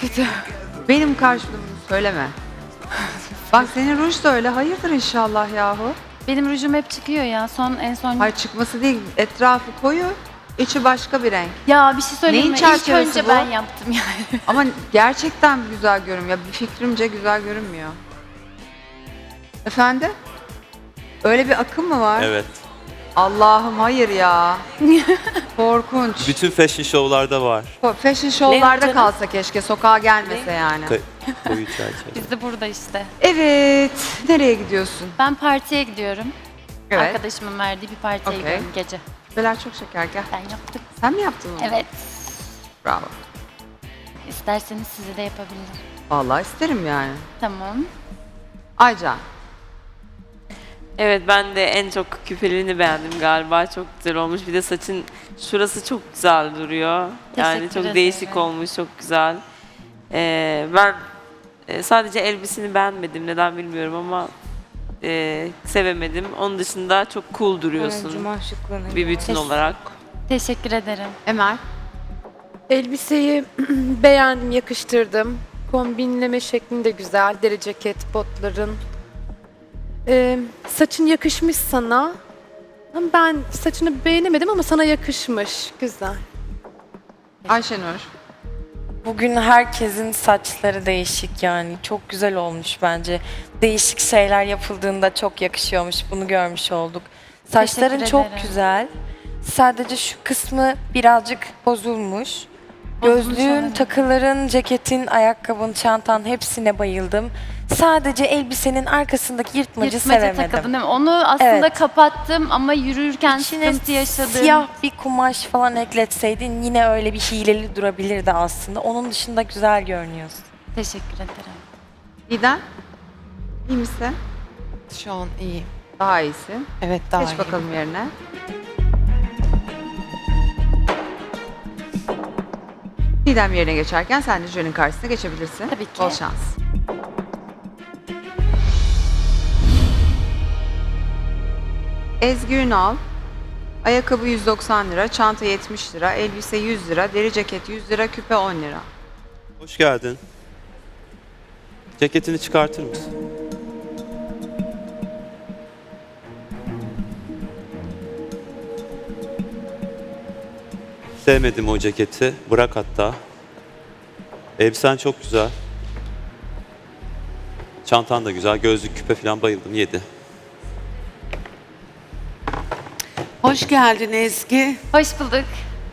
kötü. Benim karşılığımı söyleme. Bak senin ruj da öyle. Hayırdır inşallah yahu. Benim rujum hep çıkıyor ya. Son en son. Hayır çıkması değil. Etrafı koyu. içi başka bir renk. Ya bir şey söyleyeyim Neyin mi? İlk çerçevesi önce bu? ben yaptım yani. Ama gerçekten güzel görünmüyor. Bir fikrimce güzel görünmüyor. Efendim? Öyle bir akım mı var? Evet. Allah'ım hayır ya. Korkunç. Bütün fashion show'larda var. Fashion show'larda kalsa keşke. Sokağa gelmese yani. Ka- koyu çerçeve. Biz de burada işte. Evet. Nereye gidiyorsun? Ben partiye gidiyorum. Evet. Arkadaşımın verdiği bir partiye Okey. gidiyorum gece. Beler çok şeker gel. Ben yaptım. Sen mi yaptın onu? Evet. Bravo. İsterseniz size de yapabilirim. Vallahi isterim yani. Tamam. Aycan. Evet ben de en çok küpelerini beğendim galiba. Çok güzel olmuş. Bir de saçın şurası çok güzel duruyor. Yani Teşekkür çok ederim. değişik olmuş, çok güzel. Ee, ben e, sadece elbisini beğenmedim. Neden bilmiyorum ama e, sevemedim. Onun dışında çok cool duruyorsun. Cuma şıklığına bir bütün Teş- olarak. Teşekkür ederim. Emel. Elbiseyi beğendim, yakıştırdım. Kombinleme şeklin de güzel. Deri ceket, botların. Ee, saçın yakışmış sana. Ama Ben saçını beğenemedim ama sana yakışmış. Güzel. Ayşenur. Bugün herkesin saçları değişik yani. Çok güzel olmuş bence. Değişik şeyler yapıldığında çok yakışıyormuş. Bunu görmüş olduk. Saçların Teşekkür çok ederim. güzel. Sadece şu kısmı birazcık bozulmuş. Gözlüğün, takıların, ceketin, ayakkabın, çantan hepsine bayıldım. Sadece elbisenin arkasındaki yırtmacı, Yırtmaca sevemedim. takıldın değil mi? Onu aslında Evet. kapattım ama yürürken İçine sıkıntı yaşadım. siyah bir kumaş falan ekletseydin yine öyle bir hileli durabilirdi aslında. Onun dışında güzel görünüyorsun. Teşekkür ederim. İden. İyi misin? Şu an iyi. Daha iyisin. Evet daha Geç iyi. bakalım yerine. Didem yerine geçerken sen de jürinin karşısına geçebilirsin. Tabii ki. Bol şans. Ezgi Ünal. Ayakkabı 190 lira, çanta 70 lira, elbise 100 lira, deri ceket 100 lira, küpe 10 lira. Hoş geldin. Ceketini çıkartır mısın? Sevmedim o ceketi. Bırak hatta. Elbisen çok güzel. Çantan da güzel. Gözlük, küpe falan bayıldım. Yedi. Hoş geldin Ezgi. Hoş bulduk.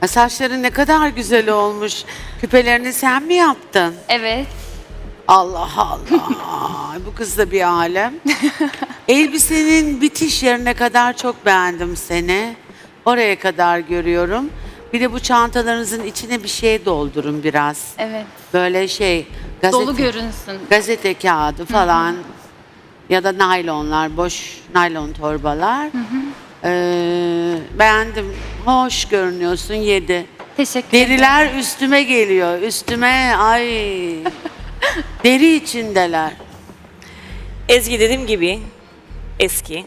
Ha, Saçların ne kadar güzel olmuş. Küpelerini sen mi yaptın? Evet. Allah Allah. Bu kız da bir alem. Elbisenin bitiş yerine kadar çok beğendim seni. Oraya kadar görüyorum. Bir de bu çantalarınızın içine bir şey doldurun biraz. Evet. Böyle şey gazete, Dolu görünsün. gazete kağıdı falan ya da naylonlar, boş naylon torbalar. Ee, beğendim. Hoş görünüyorsun. Yedi. Teşekkür ederim. Deriler üstüme geliyor. Üstüme ay. Deri içindeler. Ezgi dediğim gibi eski.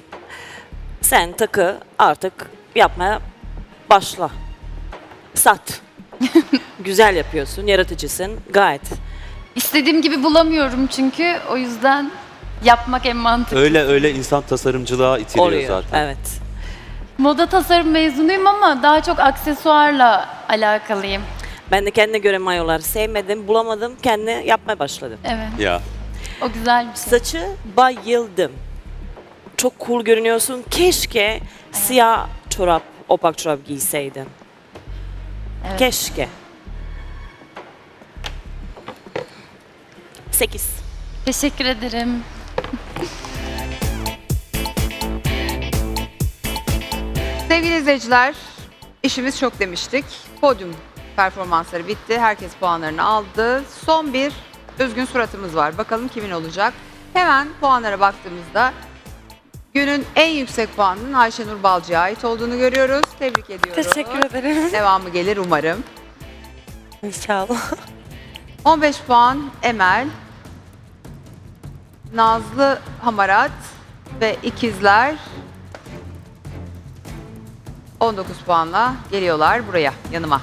Sen takı artık yapmaya başla. Sat. Güzel yapıyorsun, yaratıcısın. Gayet. İstediğim gibi bulamıyorum çünkü o yüzden yapmak en mantıklı. Öyle öyle insan tasarımcılığa itiliyor Oluyor. zaten. Evet. Moda tasarım mezunuyum ama daha çok aksesuarla alakalıyım. Ben de kendine göre mayolar sevmedim, bulamadım. Kendi yapmaya başladım. Evet. Ya. O güzel bir şey. Saçı bayıldım. Çok cool görünüyorsun. Keşke siyah çorap, opak çorap giyseydin. Keşke. Sekiz. Teşekkür ederim. Sevgili izleyiciler, işimiz çok demiştik. Podyum performansları bitti. Herkes puanlarını aldı. Son bir üzgün suratımız var. Bakalım kimin olacak? Hemen puanlara baktığımızda günün en yüksek puanının Ayşenur Balcı'ya ait olduğunu görüyoruz. Tebrik ediyoruz. Teşekkür ederim. Devamı gelir umarım. İnşallah. 15 puan Emel, Nazlı Hamarat ve ikizler 19 puanla geliyorlar buraya yanıma.